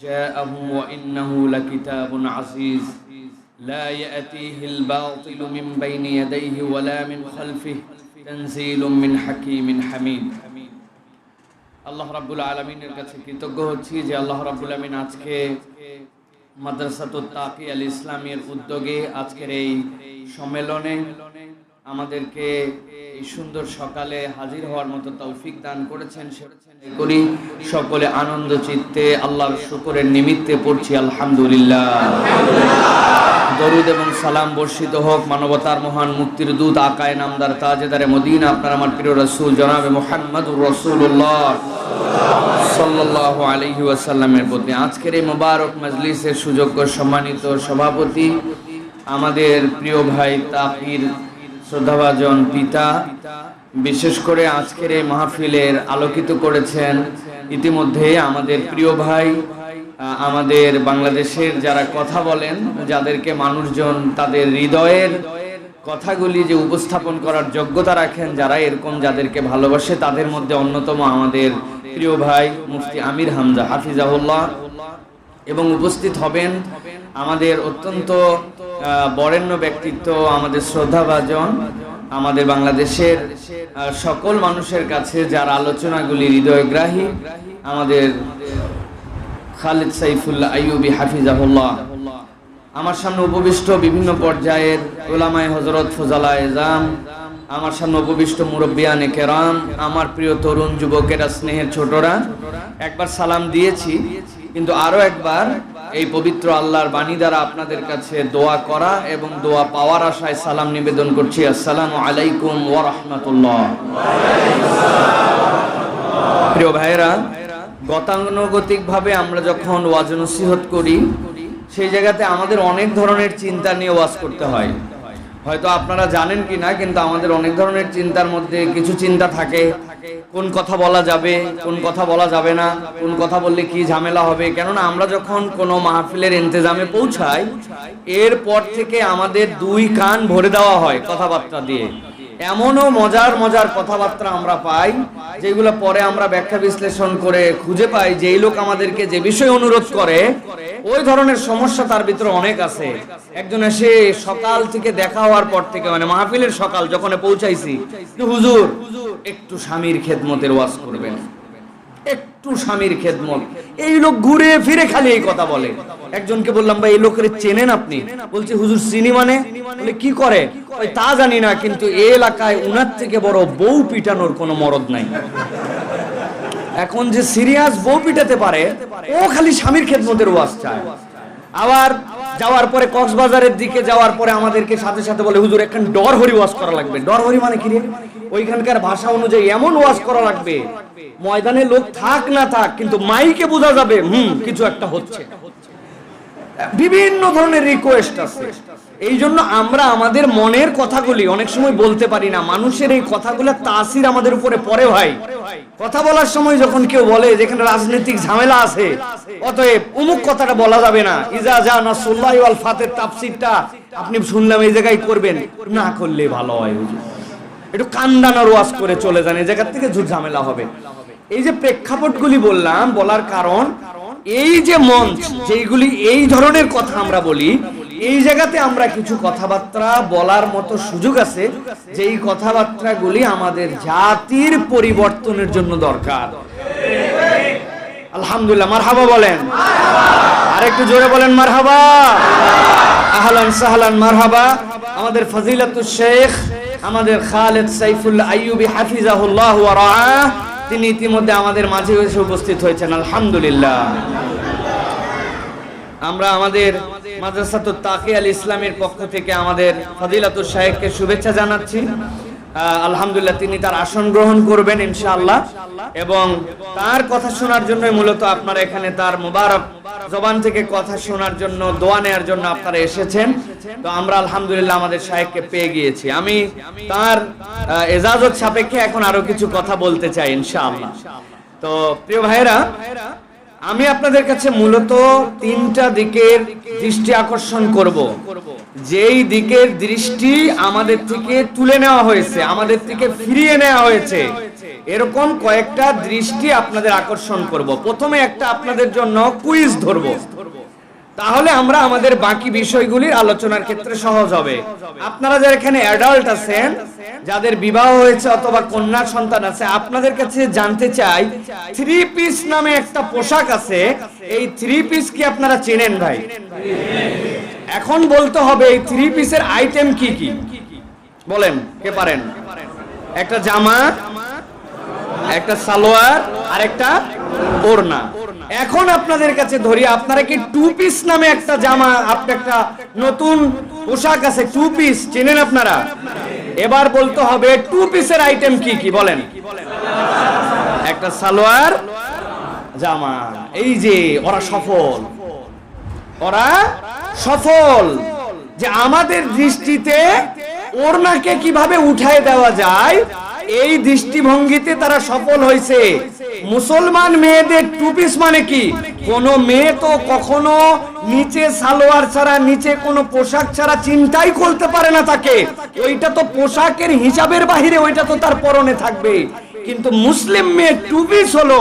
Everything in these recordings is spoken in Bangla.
جاءهم وإنه لكتاب عزيز لا يأتيه الباطل من بين يديه ولا من خلفه تنزيل من حكيم حميد আল্লাহ রাব্বুল আলমিনের কাছে কৃতজ্ঞ হচ্ছি যে আল্লাহ রাব্বুল আলমিন আজকে মাদ্রাসাতুল তাকি আল ইসলামের উদ্যোগে আজকের এই সম্মেলনে আমাদেরকে এই সুন্দর সকালে হাজির হওয়ার মতো তৌফিক দান করেছেন। করি সকলে আনন্দ চিত্তে আল্লাহর শুকরের নিমিত্তে পড়ছি, আলহামদুলিল্লাহ। দরুদ এবং সালাম বর্ষিত হোক, মানবতার মহান মুক্তির দূত আকায় নামদার তাজেদারে মদিনা। আপনার আমার প্রিয় রসুল জনাবে মোহাম্মদুর রসুল্লাহ সাল্লাহ আলহি ওয়াসাল্লামের প্রতি। আজকের এই মোবারক মজলিসের সুযোগ্য সম্মানিত সভাপতি আমাদের প্রিয় ভাই তাকির শ্রদ্ধাভাজন পিতা, বিশেষ করে আজকের এই মাহফিলের আলোকিত করেছেন ইতিমধ্যে আমাদের প্রিয় ভাই আমাদের বাংলাদেশের যারা কথা বলেন, যাদেরকে মানুষজন তাদের হৃদয়ের কথাগুলি যে উপস্থাপন করার যোগ্যতা রাখেন, যারা এরকম যাদেরকে ভালোবাসে, তাদের মধ্যে অন্যতম আমাদের প্রিয় ভাই মুফতি আমির হামজা হাফিজাহুল্লাহ এবং উপস্থিত হবেন আমাদের অত্যন্ত বরেণ্য ব্যক্তিত্ব, আমাদের শ্রদ্ধাভাজন, আমাদের বাংলাদেশের সকল মানুষের কাছে যার আলোচনাগুলি হৃদয়গ্রাহী, আমাদের খালিদ সাইফুল্লাহ আইয়ুবি হাফিজাহুল্লাহ। আমার সামনে উপবিষ্ট বিভিন্ন পর্যায়ের ওলামায় হজরত ফজালা এজাম, আমার সামনে উপবিষ্ট মুরব্বিয়ানে কেরাম, আমার প্রিয় তরুণ যুবকেরা, স্নেহের ছোটরা, একবার সালাম দিয়েছি, কিন্তু আরও একবার এই পবিত্র আল্লাহর বাণী দ্বারা আপনাদের কাছে দোয়া করা এবং দোয়া পাওয়ার আশায় সালাম নিবেদন করছি। আসসালামু আলাইকুম ওয়া রাহমাতুল্লাহ। প্রিয় ভাইয়েরা গতানুগতিক ভাবে আমরা যখন ওয়াজ নসিহত করি, সেই জায়গাতে আমাদের অনেক ধরনের চিন্তা নিয়ে ওয়াজ করতে হয়। হয়তো আপনারা জানেন কি না কিন্তু আমাদের অনেক ধরনের চিন্তার মধ্যে কিছু চিন্তা থাকে। কোন কথা বলা যাবে, কোন কথা বলা যাবে না, কোন কথা বললে কি ঝামেলা হবে? কেননা আমরা যখন কোনো মাহফিলের ইন্তজামে পৌঁছাই, এরপর থেকে আমাদের দুই কান ভরে দেওয়া হয় কথাবার্তা দিয়ে। এমনও মজার মজার কথাবার্তা আমরা পাই, যেগুলো পরে আমরা ব্যাখ্যা বিশ্লেষণ করে খুঁজে পাই যে এই লোক আমাদেরকে যে বিষয় অনুরোধ করে, ওই ধরনের সমস্যা তার ভিতরে অনেক আছে। একজন এসে সকাল থেকে দেখা হওয়ার পর থেকে মানে মাহফিলের সকাল যখন পৌঁছাইছি হুজুর, একটু স্বামীর খেদমতের ওয়াজ করবেন। একটু স্বামীর খেদমত। এই লোক ঘুরে ফিরে খালি এই কথা বলে। একজনকে বললাম, ভাই, এই লোকের চেনেন আপনি? বলছে, হুজুর, চিনি মানে? কি করে? তা জানি না, কিন্তু এই এলাকায় উনার থেকে বড় বউ পিটানোর কোনো মরদ নাই। এখন যে সিরিয়াস বউ পিটাতে পারে, ও খালি স্বামীর খেদমতের ওয়াজ চায়। আবার যাওয়ার পরে কক্সবাজারের দিকে যাওয়ার পরে আমাদেরকে সাথে সাথে বলে, হুজুর, এখন ডর হরি ওয়াজ করা লাগবে। ডর হরি মানে কি রে? ওইখানকার ভাষা অনুযায়ী এমন ওয়াজ করা লাগবে ময়দানে লোক থাক না থাক, কিন্তু মাইকে বোঝা যাবে, হুম, কিছু একটা হচ্ছে। বিভিন্ন ধরনের রিকোয়েস্ট আছে। এই জন্য আমরা আমাদের মনের কথাগুলি অনেক সময় বলতে পারি না। মানুষের এই কথাগুলো তাসির আমাদের উপরে পড়ে ভাই। কথা বলার সময় যখন কেউ বলে যেখানে রাজনৈতিক ঝামেলা আছে, অতএব অমুক কথাটা বলা যাবে না। ইজা যা নাসুল্লাহ ওয়াল ফাতের তাফসিরটা আপনি শুনলাম এই জায়গায় করবেন। না করলে ভালো হয়, হুজুর। একটু কান্দানার ওয়াজ করে চলে যান, এই জায়গা থেকে ঝুট ঝামেলা হবে। এই যে প্রেক্ষাপটগুলি বললাম, বলার কারণ, এই যে মঞ্চ, যেইগুলি এই ধরনের কথা আমরা বলি, এই জায়গাতে আমরা কিছু কথাবার্তা বলার মতো সুযোগ আছে, যেই কথাবার্তাগুলি আমাদের জাতির পরিবর্তনের জন্য দরকার। আলহামদুলিল্লাহ, মারহাবা বলেন। আর একটু জোরে বলেন, মারহাবা। আহলান সাহলান, মারহাবা। আমাদের ফজিলাতুল শেখ আমাদের খালেদ সাইফুল্লাহ আইয়ুবি হাফিজাহুল্লাহ তিনি ইতিমধ্যে আমাদের মাঝে এসে উপস্থিত হয়েছেন, আলহামদুলিল্লাহ। আমরা আমাদের মাদ্রাসাতুল তাকি আল ইসলামের পক্ষ থেকে আমাদের ফজিলাতুল শাহেখকে শুভেচ্ছা জানাচ্ছি। আলহামদুলিল্লাহ, তিনি তার আসন গ্রহণ করবেন, ইনশাআল্লাহ। এবং তার কথা শোনার জন্য মূলত আপনারা এখানে তার মুবারক জবান থেকে কথা শোনার জন্য, দোয়া নেওয়ার জন্য আপনারা এসেছেন। তো আমরা আলহামদুলিল্লাহ আমাদের সাহেবকে পেয়ে গিয়েছি। আমি তার এজাজত সাপেক্ষে এখন আরও কিছু কথা বলতে চাই, ইনশাআল্লাহ। তো প্রিয় ভাইরা আমি আপনাদের কাছে মূলত তিনটা দিকের দৃষ্টি আকর্ষণ করব। যেই দিকের দৃষ্টি আমাদের থেকে তুলে নেওয়া হয়েছে, আমাদের থেকে ফিরিয়ে নেওয়া হয়েছে, এরকম কয়েকটা দৃষ্টি আপনাদের আকর্ষণ করব। প্রথমে একটা আপনাদের জন্য কুইজ ধরব। তাহলে আমরা আমাদের বাকি বিষয়গুলির আলোচনার ক্ষেত্রে সহজ হবে। আপনারা যারা এখানে অ্যাডাল্ট আছেন, যাদের বিবাহ হয়েছে অথবা কন্যা সন্তান আছে, আপনাদের কাছে জানতে চাই থ্রি পিস নামে একটা পোশাক আছে, এই থ্রি পিস কি আপনারা চেনেন ভাই? এখন বলতে হবে এই থ্রি পিসের আইটেম কি কি? বলেন, কে পারেন? একটা জামা, একটা সালোয়ার আর একটা ওড়না। এখন আপনাদের কাছে ধরি, আপনারা কি টু পিস নামে একটা জামা, আপনি একটা নতুন পোশাক আছে টু পিস আপনারা? এবার বলতে হবে টু পিসের আইটেম কি কি, বলেন। একটা সালোয়ার, জামা, এই যে, ওরা সফল। ওরা সফল। যে আমাদের দৃষ্টিতে ওড়নাকে কীভাবে উঠায় দেওয়া যায় এই দৃষ্টিভঙ্গিতে তারা সফল হয়েছে। মুসলমান মেয়েদের টু পিস মানে কি? কোন মেয়ে তো কখনো নিচে সালোয়ার ছাড়া, নিচে কোনো পোশাক ছাড়া চিন্তাই করতে পারে না তাকে। ওইটা তো পোশাকের হিসাবের বাহিরে, ওইটা তো তার পরনে থাকবে। কিন্তু মুসলিম মেয়ে টু হলো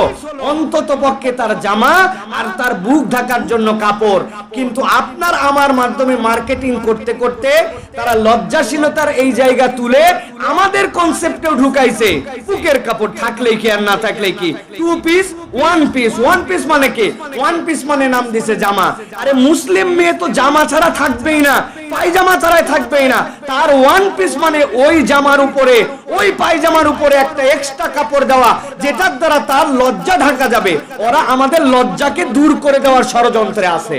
অন্তত পক্ষে তার জামা আর তার বুক ঢাকার জন্য কাপড়। কিন্তু আপনার আমার মাধ্যমে মার্কেটিং করতে করতে তারা লজ্জাশীলতার এই জায়গা তুলে আমাদের কনসেপ্টেও ঢুকাইছে। বুকের কাপড় থাকলেই কি আর না থাকলেই কি? Two piece one piece one piece মানে কি? ওয়ান পিস মানে নাম দিছে জামা। আরে মুসলিম মেয়ে তো জামা ছাড়া থাকবেই না। পায়জামা ছাড়াই থাকবেই না। তার ওয়ান পিস মানে ওই জামার উপরে, ওই পায়জামার উপরে একটা এক্সট্রা কাপড় দেওয়া, যেটার দ্বারা তার লজ্জা ঢাকা যাবে। ওরা আমাদের লজ্জাকে দূর করে দেওয়ার ষড়যন্ত্রে আছে।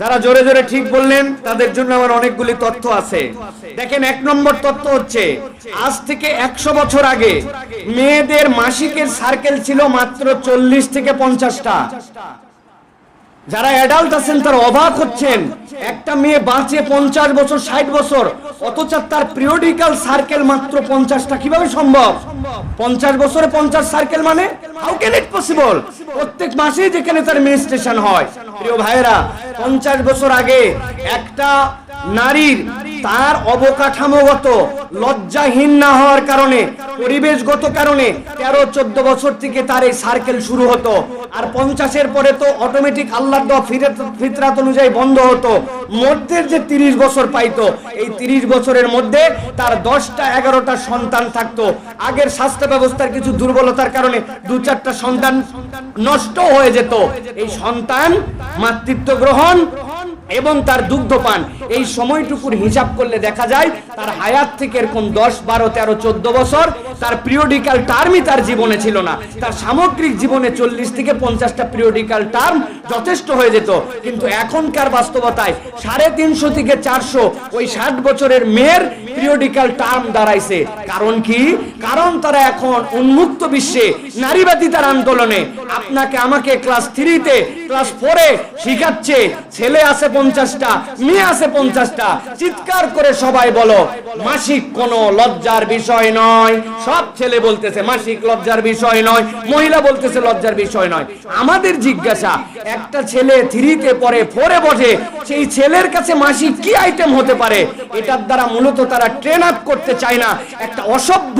যারা জোরে জোরে ঠিক বললেন, তাদের জন্য আমার অনেকগুলি তথ্য আছে। দেখেন, এক নম্বর তথ্য হচ্ছে, আজ থেকে একশো বছর আগে মেয়েদের মাসিকের সার্কেল ছিল মাত্র চল্লিশ থেকে পঞ্চাশটা। যারা অ্যাডাল্ট আছেন, তারা অবাক হচ্ছেন। একটা মেয়ে বাঁচে পঞ্চাশ বছর, ষাট বছর, অথচ তার পিরিয়ডিক্যাল সার্কেল মাত্র পঞ্চাশটা। কীভাবে সম্ভব? পঞ্চাশ বছরে পঞ্চাশ সার্কেল মানে? হাউ ক্যান ইট পসিবল প্রত্যেক মাসেই যেখানে তার মিনিস্ট্রেশন হয়। প্রিয় ভাইয়েরা, পঞ্চাশ বছর আগে একটা নারীর তার অবকাঠামোগত লজ্জাহীন না হওয়ার কারণে, পরিবেশগত কারণে তেরো, চোদ্দ বছর থেকে তার এই সার্কেল শুরু হতো। আর পঞ্চাশের পরে তো অটোমেটিক আল্লাহ ফিতরাত অনুযায়ী বন্ধ হতো। মধ্যের যে তিরিশ বছর পাইতো, এই তিরিশ বছরের মধ্যে তার দশটা, এগারোটা সন্তান থাকতো। আগের স্বাস্থ্য ব্যবস্থার কিছু দুর্বলতার কারণে দু চারটা সন্তান নষ্ট হয়ে যেত। এই সন্তান মাতৃত্ব গ্রহণ এবং তার দুগ্ধপান। এই সময়টুকুর হিসাব করলে দেখা যায়, তার হায়াত থেকে এরকম দশ, বারো, তেরো, চোদ্দ বছর তার পিরিয়ডিক্যাল টার্মই তার জীবনে ছিল না। তার সামগ্রিক জীবনে চল্লিশ থেকে পঞ্চাশটা পিরিয়ডিক্যাল টার্ম যথেষ্ট হয়ে যেত। কিন্তু এখনকার বাস্তবতায় সাড়ে তিনশো থেকে চারশো ওই ষাট বছরের মেয়ের পিরিয়ডিক্যাল টার্ম দাঁড়াইছে। কারণ কি? কারণ তারা এখন উন্মুক্ত বিশ্বে নারীবাদী তার আন্দোলনে। আপনাকে আমাকে ক্লাস থ্রিতে ক্লাস ফোরে শিখাচ্ছে, ছেলে আছে পঞ্চাশটা, মেয়ে আছে পঞ্চাশটা। চিৎকার করে সবাই বলো, মাসিক কোনো লজ্জার বিষয় নয়। সব ছেলে বলতেছে, মাসিক লজ্জার বিষয় নয়। মহিলা বলতেছে, লজ্জার বিষয় নয়। আমাদের জিজ্ঞাসা, একটা ছেলে থ্রিতে পরে ফোরে বসে, সেই ছেলের কাছে মাসিক কি আইটেম হতে পারে? এটার দ্বারা মূলত তারা ট্রেন আপ করতে চায় না। একটা অসভ্য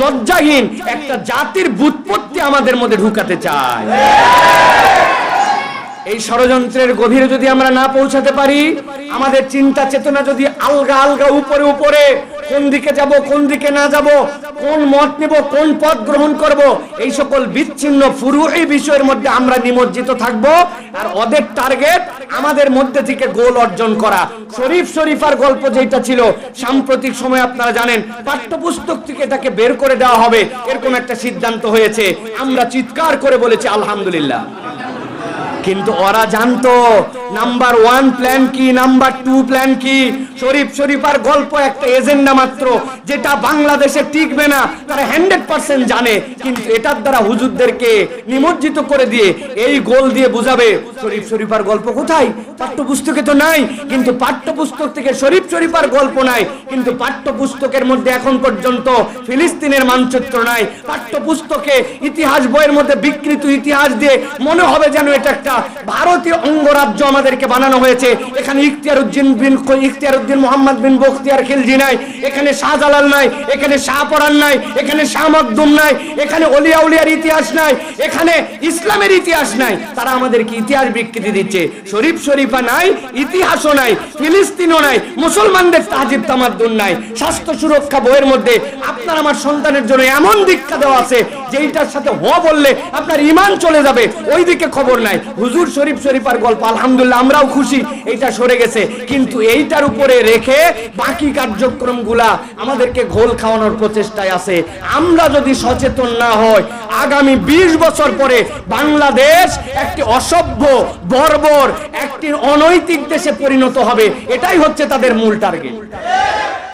লজ্জাহীন। একটা জাতির বুৎপত্তি আমাদের মধ্যে ঢুকাতে চায়। এই ষড়যন্ত্রের গভীরে যদি আমরা না পৌঁছাতে পারি, আমাদের চিন্তা চেতনা যদি আলগা আলগা উপরে উপরে, কোন দিকে যাব, কোন দিকে না যাব, কোন মত নেব, কোন পথ গ্রহণ করব, এই সকল বিচ্ছিন্ন ফুরু এই বিষয়ের মধ্যে আমরা নিমজ্জিত থাকব, আর ওদের টার্গেট আমাদের মধ্যে থেকে গোল অর্জন করা। শরীফ শরীফার গল্প যেটা ছিল, সাম্প্রতিক সময় আপনারা জানেন, পাঠ্যপুস্তক থেকে এটাকে বের করে দেওয়া হবে, এরকম একটা সিদ্ধান্ত হয়েছে। আমরা চিৎকার করে বলেছি, আলহামদুলিল্লাহ। কিন্তু ওরা জানতো নাম্বার ওয়ান প্ল্যান কি নাম্বার টু প্ল্যান কি? শরীফ শরীফার গল্প একটা এজেন্ডা মাত্র, যেটা বাংলাদেশে টিকবে না, তারা হান্ড্রেড পার্সেন্ট জানে, কিন্তু এটার দ্বারা হুজুরদেরকে নিমজ্জিত করে দিয়ে এই গোল দিয়ে বুঝাবে, শরীফ শরীফার গল্প কোথায়? পাঠ্যপুস্তকে তো নাই, কিন্তু পাঠ্যপুস্তক থেকে শরীফ শরীফার গল্প নাই, কিন্তু পাঠ্যপুস্তকের মধ্যে এখন পর্যন্ত ফিলিস্তিনের মানচিত্র নাই, পাঠ্যপুস্তকে ইতিহাস বইয়ের মধ্যে বিকৃত ইতিহাস দিয়ে মনে হবে যেন এটা একটা ভারতীয় অঙ্গরাজ্য আমাদেরকে বানানো হয়েছে। এখানে ইখতিয়ার উদ্দিন বিন ইখতিয়ার উদ্দিন মোহাম্মদ বিন বখতিয়ার খিলজি নাই, এখানে শাহজালাল নাই, এখানে শাহপরান নাই, এখানে শাহ মখদুম নাই, এখানে অলিয়া উলিয়ার ইতিহাস নাই, এখানে ইসলামের ইতিহাস নাই। তারা আমাদেরকে ইতিহাস বিকৃতি দিচ্ছে। শরীফ শরীফা নাই, ইতিহাসও নাই, ফিলিস্তিনও নাই, মুসলমানদের তাজিব তামাদ্দুন নাই। স্বাস্থ্য সুরক্ষা বইয়ের মধ্যে আপনার আমার সন্তানের জন্য এমন দীক্ষা দেওয়া আছে, যেইটার সাথে হ বললে আপনার ইমান চলে যাবে ওই দিকে খবর নাই। হুজুর শরীফ শরীফার গল্প, আলহামদুলিল্লাহ আমরাও খুশি, এইটা সরে গেছে। কিন্তু এইটার উপরে রেখে বাকি কার্যক্রমগুলা আমাদেরকে ঘোল খাওয়ানোর প্রচেষ্টায় আছে। আমরা যদি সচেতন না হয় আগামী ২০ বছর পরে বাংলাদেশ একটি অসভ্য, বর্বর, একটি অনৈতিক দেশে পরিণত হবে। এটাই হচ্ছে তাদের মূল টার্গেট।